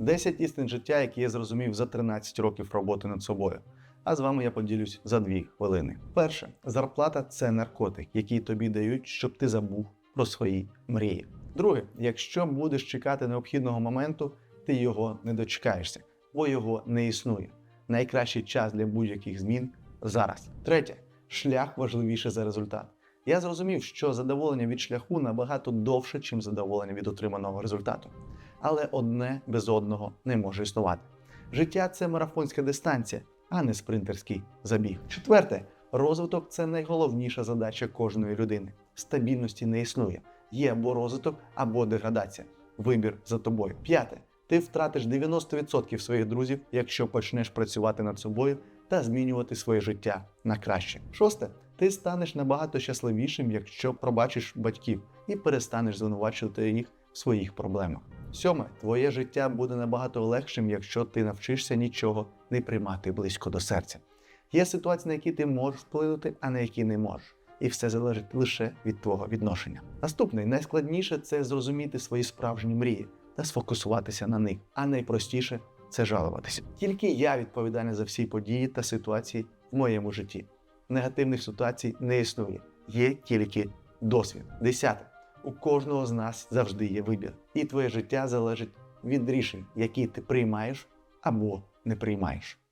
10 істин життя, які я зрозумів за 13 років роботи над собою. А з вами я поділюсь за 2 хвилини. Перше, зарплата це наркотик, який тобі дають, щоб ти забув про свої мрії. Друге, якщо будеш чекати необхідного моменту, ти його не дочекаєшся, бо його не існує. Найкращий час для будь-яких змін зараз. Третє, шлях важливіше за результат. Я зрозумів, що задоволення від шляху набагато довше, ніж задоволення від отриманого результату. Але одне без одного не може існувати. Життя це марафонська дистанція, а не спринтерський забіг. Четверте, розвиток це найголовніша задача кожної людини. Стабільності не існує. Є або розвиток, або деградація. Вибір за тобою. П'яте. Ти втратиш 90% своїх друзів, якщо почнеш працювати над собою та змінювати своє життя на краще. Шосте. Ти станеш набагато щасливішим, якщо пробачиш батьків і перестанеш звинувачувати їх в своїх проблемах. Сьоме, твоє життя буде набагато легшим, якщо ти навчишся нічого не приймати близько до серця. Є ситуації, на які ти можеш вплинути, а на які не можеш. І все залежить лише від твого відношення. Наступний найскладніше це зрозуміти свої справжні мрії та сфокусуватися на них, а найпростіше це жалуватися. Тільки я відповідальний за всі події та ситуації в моєму житті. Негативних ситуацій не існує, є тільки досвід. Десяте. У кожного з нас завжди є вибір, і твоє життя залежить від рішень, які ти приймаєш або не приймаєш.